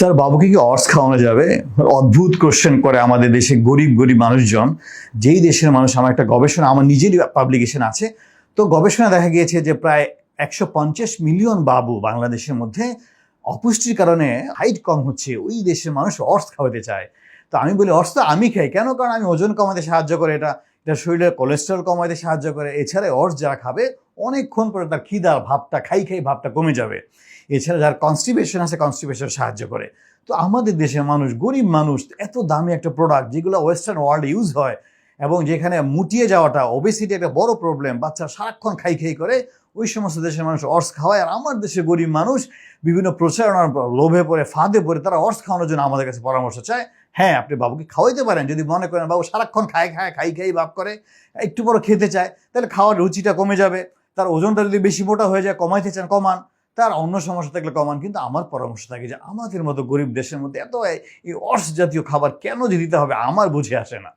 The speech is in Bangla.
তার বাবুকে কি অর্স খাওয়ানো যাবে? অদ্ভুত কোশ্চেন করে আমাদের দেশে গরিব গরিব মানুষজন। যেই দেশের মানুষ, আমার একটা গবেষণা, আমার নিজেরই পাবলিকেশন আছে। তো গবেষণা দেখা গিয়েছে যে প্রায় একশো পঞ্চাশ মিলিয়ন বাবু বাংলাদেশের মধ্যে অপুষ্টির কারণে হাইট কম হচ্ছে। ওই দেশের মানুষ অর্স খাওয়াতে চায়। তো আমি বলি, অর্স তো আমি খাই কেন? কারণ আমি ওজন কমাতে সাহায্য করে। এটা এটা শরীরের কোলেস্ট্রল কমাতে সাহায্য করে। এছাড়া অর্স যারা খাবে অনেকক্ষণ পরে তার খিদার ভাবটা, খাই খাই ভাবটা কমে যাবে। এছাড়া যার কনস্টিপেশন আছে কনস্টিপেশন সাহায্য করে। তো আমাদের দেশের মানুষ, গরিব মানুষ, এত দামি একটা প্রোডাক্ট যেগুলো ওয়েস্টার্ন ওয়ার্ল্ড ইউজ হয় এবং যেখানে মুটিয়ে যাওয়াটা ওবেসিটি একটা বড় প্রবলেম বাচ্চা সারাক্ষণ খাই খাই করে, ওই সমস্ত দেশের মানুষ অর্স খাওয়ায়। আর আমার দেশের গরিব মানুষ বিভিন্ন প্রচারণার লোভে পড়ে, ফাঁদে পড়ে, তারা অর্স খাওয়ানোর জন্য আমাদের কাছে পরামর্শ চায়। হ্যাঁ আপনি বাবুকে খাওয়াইতে পারেন। যদি মনে করেন বাবু সারাক্ষণ খায় খায়, খাই খাই, ভাব করে, একটু বড় খেতে চায়, তাহলে খাওয়ার রুচিটা কমে যাবে। তার ওজনটা যদি বেশি মোটা হয়ে যায়, কমাইতে চান, কমান। তার অন্য সমস্যা থাকলে কমান। কিন্তু আমার পরামর্শ থাকে যে, আমাদের মতো গরিব দেশের মধ্যে এত এই অর্স জাতীয় খাবার কেন যে দিতে হবে? আমার বুঝে আসে না।